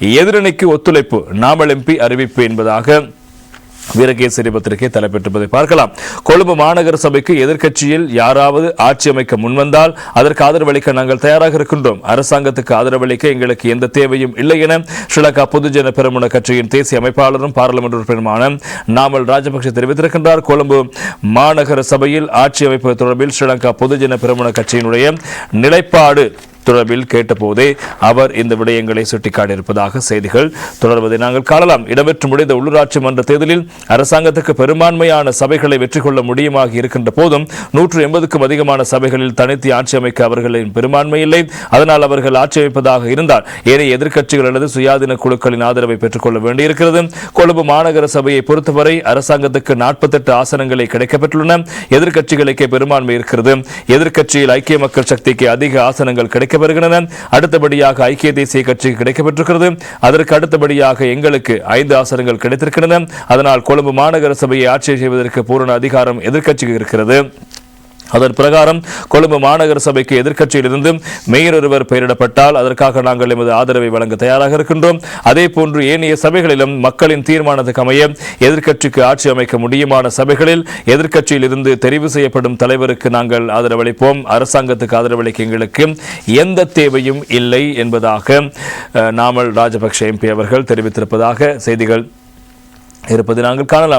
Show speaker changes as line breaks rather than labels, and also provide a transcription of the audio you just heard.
எதிரணிக்கு ஒத்துழைப்பு நாமல் எம்பி அறிவிப்பு என்பதாக வீரகேசரி பத்திரிகை தலைப்பெற்றிருப்பதை பார்க்கலாம். கொழும்பு மாநகர சபைக்கு எதிர்க்கட்சியில் யாராவது ஆட்சி அமைக்க முன்வந்தால் அதற்கு ஆதரவளிக்க நாங்கள் தயாராக இருக்கின்றோம். அரசாங்கத்துக்கு ஆதரவளிக்க எங்களுக்கு எந்த தேவையும் இல்லை என ஸ்ரீலங்கா பொதுஜன பெருமுன கட்சியின் தேசிய அமைப்பாளரும் பாராளுமன்ற உறுப்பினருமான நாமல் ராஜபக்ஷ தெரிவித்திருக்கின்றார். கொழும்பு மாநகர சபையில் ஆட்சி அமைப்பு தொடர்பில் ஸ்ரீலங்கா பொதுஜன பெருமுன கட்சியினுடைய நிலைப்பாடு தொடர்பில் கேட்டபோதே அவர் இந்த விடயங்களை சுட்டிக்காட்டியிருப்பதாக செய்திகள் தொடர்வதை நாங்கள் காணலாம். இடம்பெற்று முடிந்த உள்ளூராட்சி மன்ற தேர்தலில் அரசாங்கத்துக்கு பெரும்பான்மையான சபைகளை வெற்றி கொள்ள முடியுமாக இருக்கின்ற போதும் நூற்று எண்பதுக்கும் அதிகமான சபைகளில் தனித்து ஆட்சி அமைக்க அவர்களின் பெரும்பான்மை இல்லை. அதனால் அவர்கள் ஆட்சி அமைப்பதாக இருந்தால் ஏனைய எதிர்க்கட்சிகள் அல்லது சுயாதீன குழுக்களின் ஆதரவை பெற்றுக்கொள்ள வேண்டியிருக்கிறது. கொழும்பு மாநகர சபையை பொறுத்தவரை அரசாங்கத்துக்கு நாற்பத்தெட்டு ஆசனங்களை கிடைக்கப்பெற்றுள்ளன எதிர்க்கட்சிகளுக்கே பெரும்பான்மை இருக்கிறது. எதிர்க்கட்சியில் ஐக்கிய மக்கள் சக்திக்கு அதிக ஆசனங்கள் கிடைக்க கிடைக்கப்பெறுகின்றன அடுத்தபடியாக ஐக்கிய தேசிய கட்சிக்கு கிடைக்கப்பெற்றிருக்கிறது. அதற்கு அடுத்தபடியாக எங்களுக்கு ஐந்து ஆசனங்கள் கிடைத்திருக்கின்றன. அதனால் கொழும்பு மாநகர சபையை ஆட்சி செய்வதற்கு பூரண அதிகாரம் எதிர்க்கட்சிக்கு இருக்கிறது. அதன் பிரகாரம் கொழும்பு மாநகர சபைக்கு எதிர்க்கட்சியிலிருந்து மேயர் ஒருவர் பெயரிடப்பட்டால் அதற்காக நாங்கள் எமது ஆதரவை வழங்க தயாராக இருக்கின்றோம். அதே போன்று ஏனைய சபைகளிலும் மக்களின் தீர்மானத்துக்கு அமைய எதிர்க்கட்சிக்கு ஆட்சி அமைக்க முடியுமான சபைகளில் எதிர்க்கட்சியில் இருந்து தெரிவு செய்யப்படும் தலைவருக்கு நாங்கள் ஆதரவளிப்போம். அரசாங்கத்துக்கு ஆதரவளிக்க எங்களுக்கு எந்த தேவையும் இல்லை என்பதாக நாமல் ராஜபக்ஷ எம்பி அவர்கள் தெரிவித்திருப்பதாக செய்திகள் இருப்பதை நாங்கள் காணலாம்.